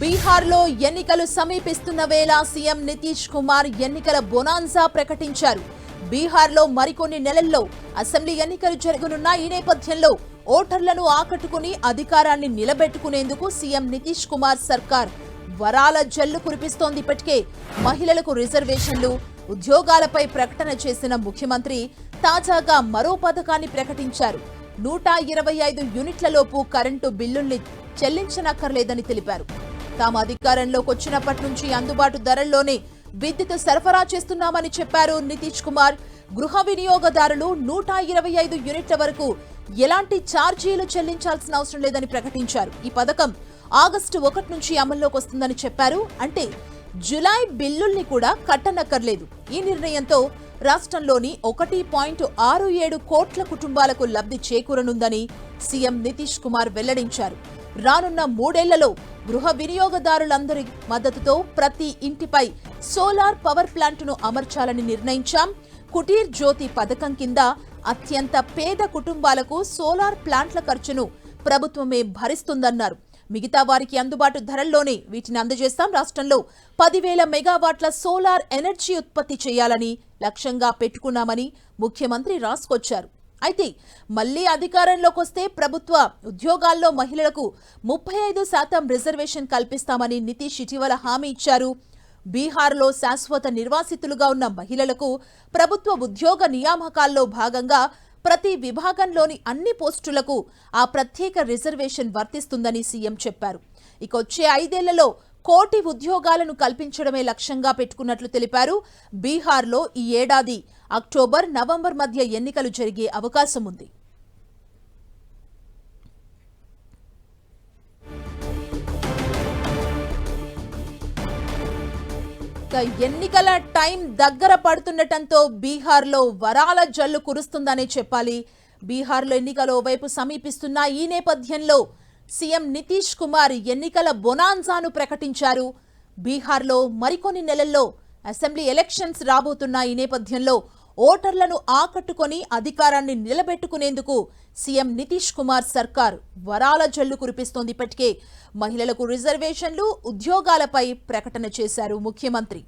బీహార్లో ఎన్నికలు సమీపిస్తున్న వేళ సీఎం నితీష్ కుమార్ ఎన్నికల బొనాన్సా ప్రకటించారు. బీహార్లో మరికొన్ని నెలల్లో అసెంబ్లీ ఎన్నికలు జరగనున్న ఈ నేపథ్యంలో ఓటర్లను ఆకట్టుకుని అధికారాన్ని నిలబెట్టుకునేందుకు సీఎం నితీష్ కుమార్ సర్కార్ వరాల జల్లు కురిపిస్తోంది. ఇప్పటికే మహిళలకు రిజర్వేషన్లు ఉద్యోగాలపై ప్రకటన చేసిన ముఖ్యమంత్రి తాజాగా మరో పథకాన్ని ప్రకటించారు. నూట ఇరవై ఐదు యూనిట్లలోపు కరెంటు బిల్లుల్ని చెల్లించనక్కర్లేదని తెలిపారు. తాము అధికారంలోకి వచ్చినప్పటి నుంచి అందుబాటు ధరల్లోనే విద్యుత్ సరఫరా చేస్తున్నామని చెప్పారు నితీష్ కుమార్. గృహ వినియోగదారులు నూట ఇరవై ఐదు యూనిట్ల వరకు ఎలాంటి ఛార్జీలు చెల్లించాల్సిన అవసరం లేదని ప్రకటించారు. ఈ పథకం ఆగస్టు ఒకటి నుంచి అమల్లోకి వస్తుందని చెప్పారు. అంటే జులై బిల్లుల్ని కూడా కట్టనక్కర్లేదు. ఈ నిర్ణయంతో రాష్ట్రంలోని ఒకటి పాయింట్ ఆరు ఏడు కోట్ల కుటుంబాలకు లబ్ధి చేకూరనుందని సీఎం నితీష్ కుమార్ వెల్లడించారు. రానున్న మూడేళ్ళలో గృహ వినియోగదారులందరి మద్దతుతో ప్రతి ఇంటిపై సోలార్ పవర్ ప్లాంట్ను అమర్చాలని నిర్ణయించాం. కుటీర్ జ్యోతి పథకం కింద అత్యంత పేద కుటుంబాలకు సోలార్ ప్లాంట్ల ఖర్చును ప్రభుత్వమే భరిస్తుందన్నారు. మిగతా వారికి అందుబాటు ధరల్లోనే వీటిని అందజేస్తాం. రాష్ట్రంలో పదివేల మెగావాట్ల సోలార్ ఎనర్జీ ఉత్పత్తి చేయాలని లక్ష్యంగా పెట్టుకున్నామని ముఖ్యమంత్రి రాసుకొచ్చారు. అయితే మళ్ళీ అధికారంలోకి వస్తే ప్రభుత్వ ఉద్యోగాల్లో మహిళలకు ముప్పై ఐదు శాతం రిజర్వేషన్ కల్పిస్తామని నితీష్ ఇటీవల హామీ ఇచ్చారు. బీహార్లో శాశ్వత నిర్వాసితులుగా ఉన్న మహిళలకు ప్రభుత్వ ఉద్యోగ నియామకాల్లో భాగంగా ప్రతి విభాగంలోని అన్ని పోస్టులకు ఆ ప్రత్యేక రిజర్వేషన్ వర్తిస్తుందని సీఎం చెప్పారు. ఇక వచ్చే ఐదేళ్ళలో కోటి ఉద్యోగాలను కల్పించడమే లక్ష్యంగా పెట్టుకున్నట్లు తెలిపారు. బీహార్లో ఈ ఏడాది అక్టోబర్ నవంబర్ మధ్య ఎన్నికలు జరిగే అవకాశం ఉంది. ఎన్నికల టైం దగ్గర పడుతుండటంతో బీహార్లో వరాల జల్లు కురుస్తుందనే చెప్పాలి. బీహార్లో ఎన్నికలు ఓవైపు సమీపిస్తున్న ఈ నేపథ్యంలో సీఎం నితీష్ కుమార్ ఎన్నికల బొనాన్సాను ప్రకటించారు. బీహార్లో మరికొన్ని నెలల్లో అసెంబ్లీ ఎలక్షన్స్ రాబోతున్న ఈ నేపథ్యంలో ఓటర్లను ఆకట్టుకొని అధికారాన్ని నిలబెట్టుకునేందుకు సీఎం నితీష్ కుమార్ సర్కార్ వరాల జల్లు కురిపిస్తోంది. ఇప్పటికే మహిళలకు రిజర్వేషన్లు ఉద్యోగాలపై ప్రకటన చేశారు ముఖ్యమంత్రి.